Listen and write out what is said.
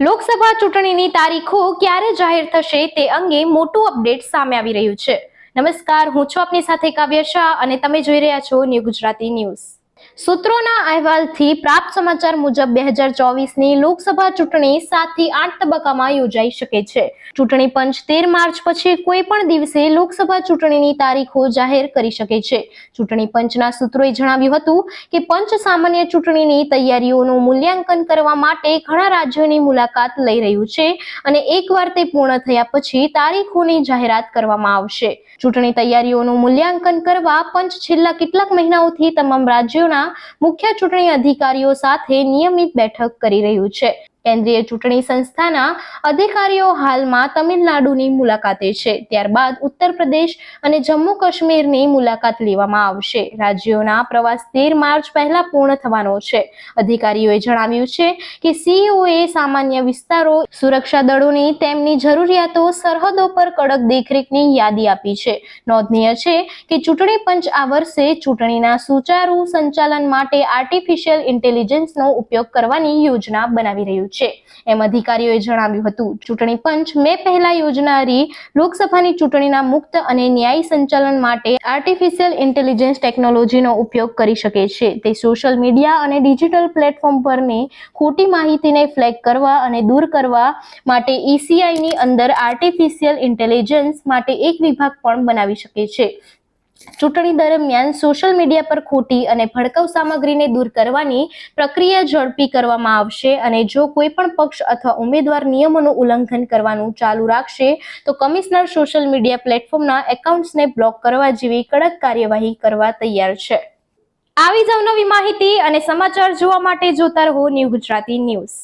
લોકસભા ચૂંટણીની તારીખો ક્યારે જાહેર થશે તે અંગે મોટું અપડેટ સામે આવી રહ્યું છે. નમસ્કાર, હું છું આપની સાથે કાવ્ય શાહ અને તમે જોઈ રહ્યા છો ન્યૂ ગુજરાતી ન્યૂઝ. સૂત્રોના અહેવાલથી પ્રાપ્ત સમાચાર મુજબ બે હજાર ચોવીસની લોકસભા ચૂંટણી સાતથી આઠ તબક્કામાં યોજાઈ શકે છે. ચૂંટણી પંચ તેર માર્ચ પછી કોઈ પણ દિવસે લોકસભા ચૂંટણીની તારીખો જાહેર કરી શકે છે. ચૂંટણી પંચના સૂત્રોએ જણાવ્યું હતું કે પંચ સામાન્ય ચૂંટણીની તૈયારીઓનું મૂલ્યાંકન કરવા માટે ઘણા રાજ્યોની મુલાકાત લઈ રહ્યું છે અને એકવાર તે પૂર્ણ થયા પછી તારીખોની જાહેરાત કરવામાં આવશે. ચૂંટણી તૈયારીઓનું મૂલ્યાંકન કરવા પંચ છેલ્લા કેટલાક મહિનાઓથી તમામ રાજ્યોના મુખ્ય ચૂંટણી અધિકારીઓ સાથે નિયમિત બેઠક કરી રહ્યું છે. કેન્દ્રીય ચૂંટણી સંસ્થાના અધિકારીઓ હાલમાં તમિલનાડુની મુલાકાતે છે. ત્યારબાદ ઉત્તર પ્રદેશ અને જમ્મુ કાશ્મીરની મુલાકાત લેવામાં આવશે. રાજ્યોના પ્રવાસ તેર માર્ચ પહેલા પૂર્ણ થવાનો છે. અધિકારીઓએ જણાવ્યું છે કે સીઓએ સામાન્ય વિસ્તારો, સુરક્ષા દળોની તેમની જરૂરિયાતો, સરહદો પર કડક દેખરેખની યાદી આપી છે. નોંધનીય છે કે ચૂંટણી પંચ આ વર્ષે ચૂંટણીના સુચારુ સંચાલન માટે આર્ટિફિશિયલ ઇન્ટેલિજન્સનો ઉપયોગ કરવાની યોજના બનાવી રહ્યું છે. એમ અધિકારીઓએ જણાવ્યું હતું, ચૂંટણી પંચ મે પહેલા યોજનારી લોકસભાની ચૂંટણીના મુક્ત અને ન્યાયી સંચાલન માટે આર્ટિફિશિયલ ઇન્ટેલિજન્સ ટેકનોલોજીનો ઉપયોગ કરી શકે છે. તે સોશિયલ મીડિયા અને ડિજિટલ પ્લેટફોર્મ પરની ખોટી માહિતીને ફ્લેગ કરવા અને દૂર કરવા માટે ઈસીઆઈની અંદર આર્ટિફિશિયલ ઇન્ટેલિજન્સ માટે એક વિભાગ પણ બનાવી શકે છે. ચૂંટણી દરમિયાન સોશિયલ મીડિયા પર ખોટી અને ભડકાઉ સામગ્રીને દૂર કરવાની પ્રક્રિયા ઝડપી કરવામાં આવશે અને જો કોઈ પણ પક્ષ અથવા ઉમેદવાર નિયમોનું ઉલ્લંઘન કરવાનું ચાલુ રાખશે, તો કમિશનર સોશિયલ મીડિયા પ્લેટફોર્મના એકાઉન્ટ્સને બ્લોક કરવા જેવી કડક કાર્યવાહી કરવા તૈયાર છે. આવી જ અવનવી માહિતી અને સમાચાર જોવા માટે જોતા રહો ન્યૂ ગુજરાતી ન્યૂઝ.